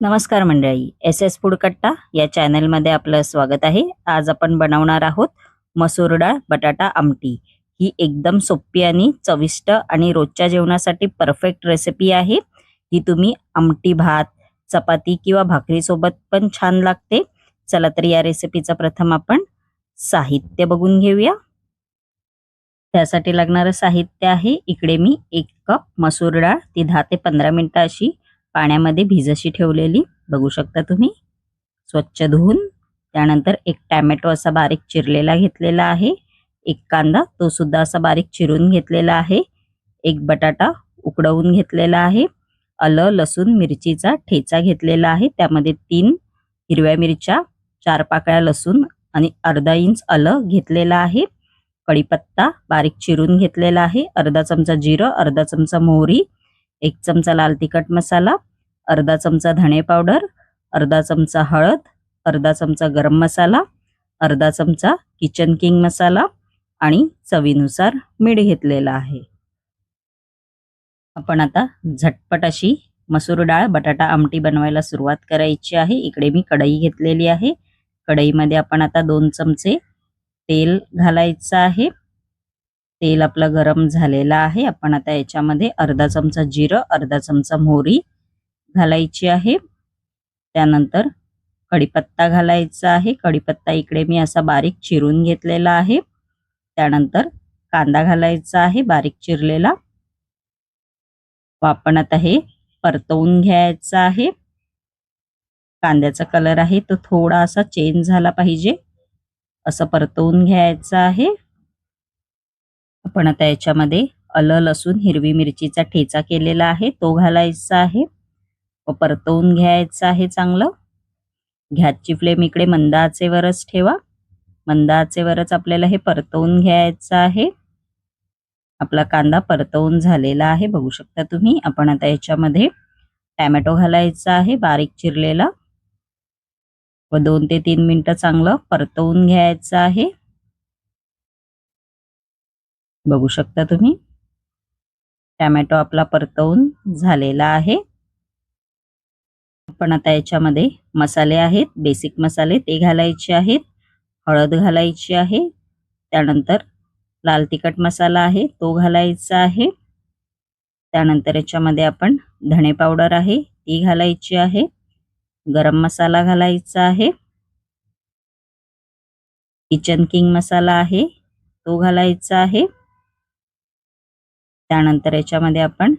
नमस्कार मंडळी S S food कट्टा या चॅनलमध्ये आपलं स्वागत आहे. आज आपण बनवणार आहोत मसूर डाळ बटाटा आमटी. ही एकदम सोपी आणि चविष्ट आणि रोजच्या जेवणासाठी परफेक्ट रेसिपी आहे. ही तुम्ही आमटी भात चपाती किंवा भाकरीसोबत पण छान लागते. चला तर या रेसिपीचं प्रथम आपण साहित्य बघून घेऊया. त्यासाठी लागणारं साहित्य आहे इकडे मी एक कप मसूर डाळ ती दहा ते पंधरा मिनटं अशी पाण्यामध्ये भिजशी ठेवलेली. बघू शकता तुम्ही. स्वच्छ धुवून. त्यानंतर एक टॅमॅटो असा बारीक चिरलेला घेतलेला आहे. एक कांदा तो सुद्धा असा बारीक चिरून घेतलेला आहे. एक बटाटा उकडवून घेतलेला आहे. आलं लसूण मिरचीचा ठेचा घेतलेला आहे. त्यामध्ये तीन हिरव्या मिरच्या चार पाकळ्या लसूण आणि अर्धा इंच आलं घेतलेला आहे. कढीपत्ता बारीक चिरून घेतलेला आहे. अर्धा चमचा जिरं अर्धा चमचा मोहरी एक चमचा लाल तिखट मसाला अर्धा चमचा धणे पावडर अर्धा चमचा हळद अर्धा चमचा गरम मसाला अर्धा चमचा किचन किंग मसाला आणि चवीनुसार मीठ घेतलेला आहे. आपण आता झटपट अशी मसूर डाळ बटाटा आमटी बनवायला सुरुवात करायची आहे. इकडे मी कढई घेतलेली आहे. कढईमध्ये आपण आता दोन चमचे तेल घालायचं आहे. तेल आपलं गरम झालेलं आहे. आपण आता याच्यामध्ये अर्धा चमचा जिरं अर्धा चमचा मोहरी घालायची आहे. त्यानंतर कढीपत्ता घालायचा आहे. कढीपत्ता इकडे मी असा बारीक चिरून घेतलेला आहे. त्यानंतर कांदा घालायचा आहे बारीक चिरलेला. आपण आता हे परतवून घ्यायचा आहे. कांद्याचा कलर आहे तो थोडा असा चेंज झाला पाहिजे. असं परतवून घ्यायचं आहे. आपण आता याच्यामध्ये अलं लसूण हिरवी मिरचीचा ठेचा केलेला आहे. तो घालायचा आहे. व परतवून घ्यायचं आहे चांगलं. घ्याची फ्लेम इकडे मंदाचेवरच ठेवा. मंदाचेवरच आपल्याला हे परतवून घ्यायचं आहे. आपला कांदा परतवून झालेला आहे बघू शकता तुम्ही. आपण आता याच्यामध्ये टॅमॅटो घालायचा आहे बारीक चिरलेला. व दोन ते तीन मिनटं चांगलं परतवून घ्यायचं आहे. बघू शकता तुम्ही. टॅमॅटो आपला परतवून झालेला आहे. आपण आता याच्यामध्ये मसाले आहेत बेसिक मसाले ते घालायचे आहेत हळद घालायची आहे त्यानंतर लाल तिखट मसाला आहे तो घालायचा आहे त्यानंतर याच्यामध्ये आपण धणे पावडर आहे ती घालायची आहे गरम मसाला घालायचा आहे किचन किंग मसाला आहे तो घालायचा आहे त्यानंतर याच्यामध्ये आपण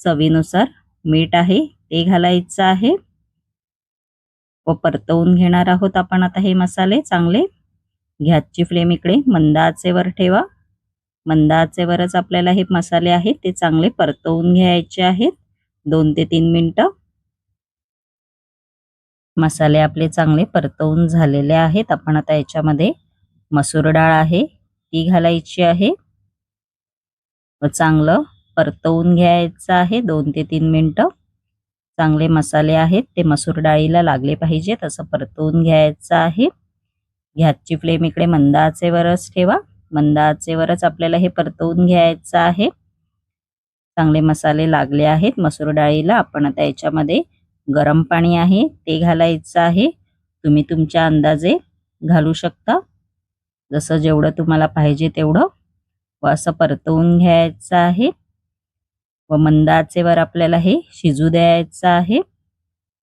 चवीनुसार मीठ आहे ते घालायचं आहे. व परतवून घेणार आहोत आपण आता हे मसाले चांगले. गॅसची फ्लेम इकडे. मंद आचेवर ठेवा. मंद आचेवरच आपल्याला हे मसाले आहेत ते चांगले परतवून घ्यायचे आहेत. दोन ते तीन मिनटं. मसाले आपले चांगले परतवून झालेले आहेत. आपण आता याच्यामध्ये मसूर डाळ आहे ती घालायची आहे. व चांगलं परतवून घ्यायचं आहे दोन ते तीन मिनटं. चांगले मसाले आहेत ते मसूर डाळीला लागले पाहिजेत असं परतवून घ्यायचं आहे. गॅसची फ्लेम इकडे मंद आचेवरच ठेवा. मंद आचेवरच आपल्याला हे परतवून घ्यायचं आहे. चांगले मसाले लागले आहेत मसूर डाळीला. आपण आता याच्यामध्ये गरम पाणी आहे ते घालायचं आहे. तुम्ही तुमच्या अंदाजे घालू शकता. जसं जेवढं तुम्हाला पाहिजे तेवढं. व असं परतवून घ्यायचं आहे. व मंद आचेवर आपल्याला हे शिजू द्यायचं आहे.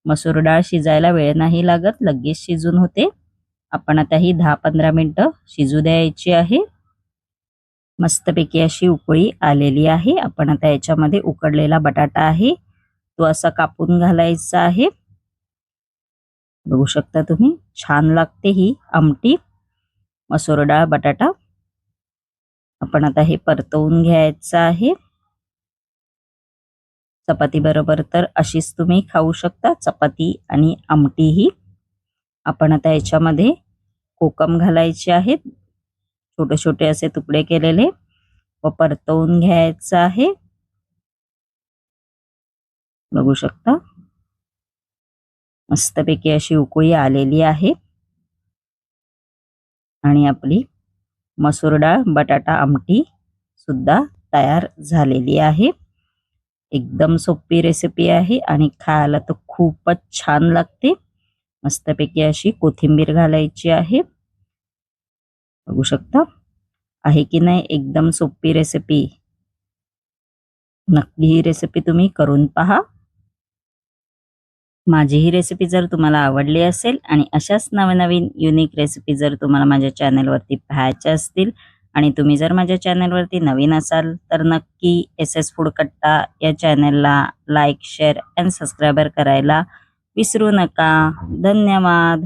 मसूर डाळ शिजायला वेळ नाही लागत लगेच शिजून होते. आपण आता ही दहा पंधरा मिनटं शिजू द्यायची आहे. मस्तपैकी अशी उकळी आलेली आहे. आपण आता याच्यामध्ये उकडलेला बटाटा आहे तो असा कापून घालायचा आहे. बघू शकता तुम्ही छान लागते ही आमटी. मसूर डाळ बटाटा. आपण आता हे परतवून घ्यायचं आहे. चपाती बरोबर तर अशीच तुम्ही खाऊ शकता. चपाती आणि आमटी ही आपण आता याच्यामध्ये कोकम घालायचे आहेत. छोटे छोटे असे तुकडे केलेले. व परतवून घ्यायचं आहे. बघू शकता. मस्तपैकी अशी उकळी आलेली आहे. आणि आपली मसूर डाळ बटाटा आमटी सुद्धा तयार झालेली आहे. एकदम सोपी रेसिपी आहे आणि खायला तर खूपच छान लागते. मस्तपैकी अशी कोथिंबीर घालायची आहे. बघू शकता? आहे की नाही? एकदम सोपी रेसिपी नक्की ही रेसिपी तुम्ही करून पहा. माझी ही रेसिपी जर तुम्हाला आवडली असेल आणि अशाच नवनवीन युनिक रेसिपी जर तुम्हाला माझ्या चॅनलवरती पाहायच्या असतील आणि तुम्ही जर माझ्या चॅनलवरती नवीन असाल तर नक्की एस एस फूड कट्टा या चॅनलला लाईक शेअर अँड सबस्क्रायबर करायला विसरू नका. धन्यवाद.